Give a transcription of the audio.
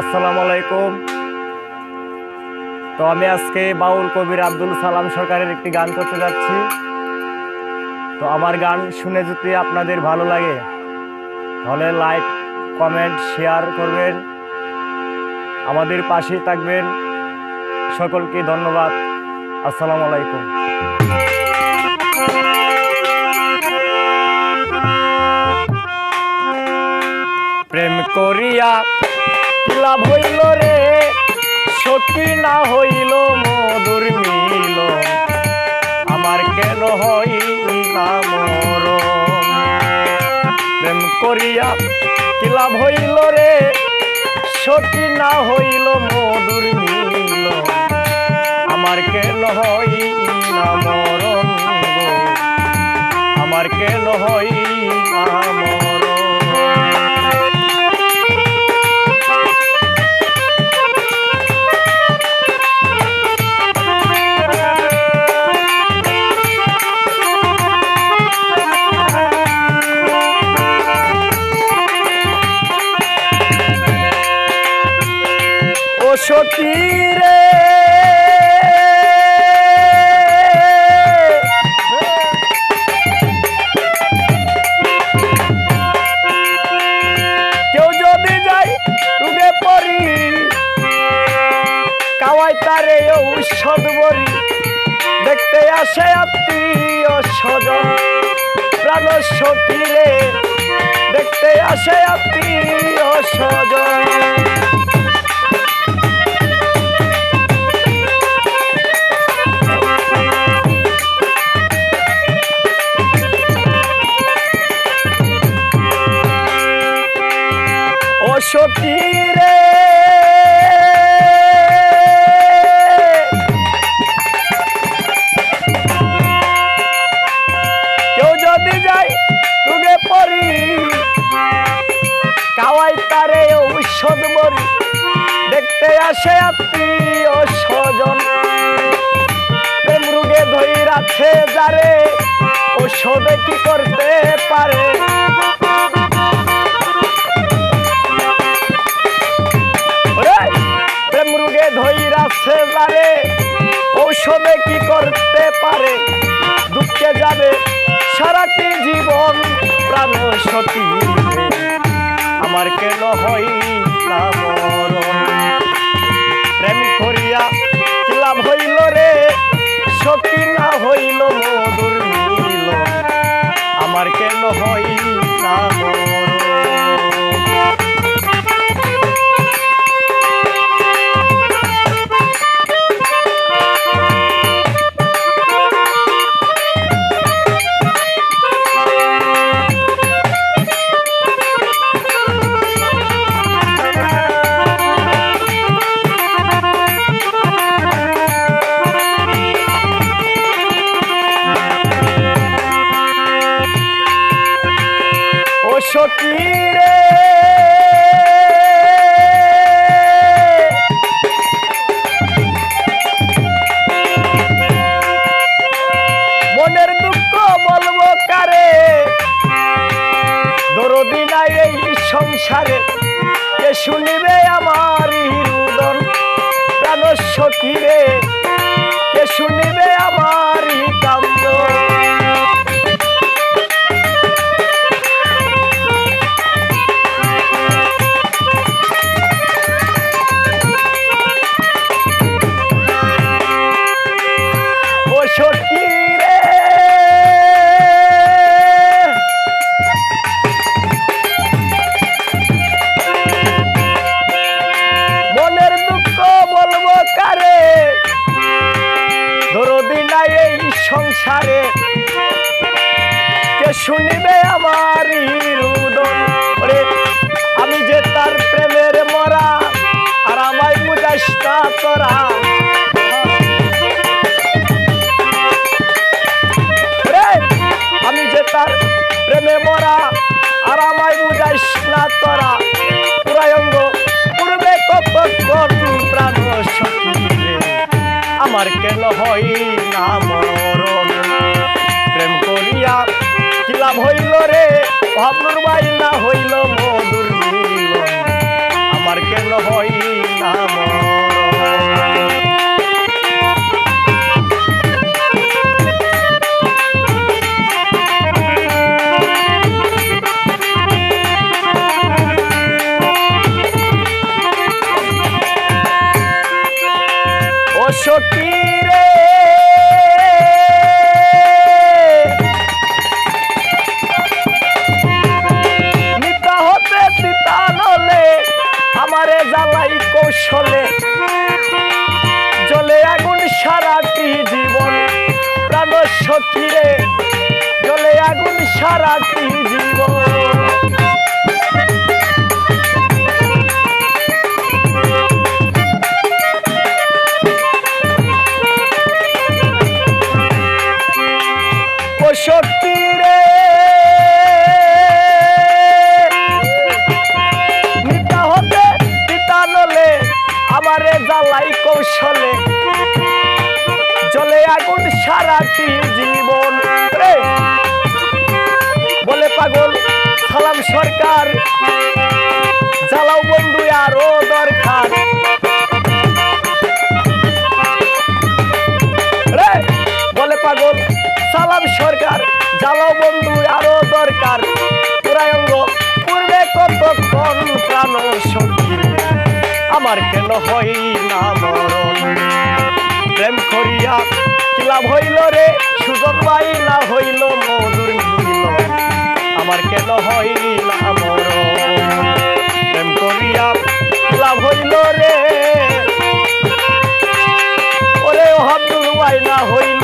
আসসালামু আলাইকুম তো আমি আজকে বাউল কবির আব্দুল সালাম সরকারের একটি গান করতে যাচ্ছি। তো আমার গান শুনে যদি আপনাদের ভালো লাগে, তাহলে লাইক, কমেন্ট, শেয়ার করবেন। আমাদের পাশেই থাকবেন। সকলকে ধন্যবাদ। আসসালামু আলাইকুম করিয়া লাভ হইল রে সখী না হইল মধুর মিল আমার কেন হইলা মর প্রেম করিয়া কি লাভ হইল রে সখী না হইল মধুর মিল আমার কেন হইলা মরণ গো? আমার কেন হইলা সখী রে। কেউ যদি যাই ডুবে পড়ি, কাওয়াই তারে ঔষধ বরি দেখতে আসে আত্মীয় স্বজন, প্রাণ সখী রে। দেখতে আসে আত্মীয় স্বজন। সখী রে। কেউ যদি যাই ডুবে পড়ি, কাওয়াই তারে ঔষধ মরি। দেখতে আসে আত্মীয় স্বজন। প্রেম রোগে ধই রাখে যারে, ঔষধে কি করতে পারে? ঔষধে কি করতে পারে? দুঃখে যাবে সারাটি জীবন প্রাণ সতী। আমার কেন হই প্রেম করিয়া কিলাম হইল রে সখী নাই এই সংসারে কে শুনিবে আমার রুদন প্রাণ সখী রে কে শুনিবে আমার কান্দ সংসারে কে শুনিবে আমার রুদন? আমি যে তার প্রেমের মরা আর আমায় বুঝাস না তোরা রে, আমি যে তার প্রেমে মরা আর আমায় না তোরা পুরায়ঙ্গ পূর্বে কতক্ষণ প্রাণ আমার কেন হই না মরণ? প্রেম করিয়া লাভ হইল রে, ভাবনুর ভাই না হইল মধুর আমার কেন হই না মরণ? সখী রে জলে আগুন সারাটি জীবন সারাটি জীবন বলে পাগল, সালাম সরকার। জ্বালাও বন্ধু, আরও দরকার। বলে পাগল, সালাম সরকার, জ্বালাও বন্ধু, আরও দরকার। পুরায়ঙ্গ পূর্বে কতক্ষণ প্রাণ শক্তি আমার কেন হই না মরণ? প্রেম করিয়া লাভ হইল রে সুজন ভাই না হইল, মধুর আমার কেন হইল আমার? লাভ হইল রে। ওরে হাত না হইল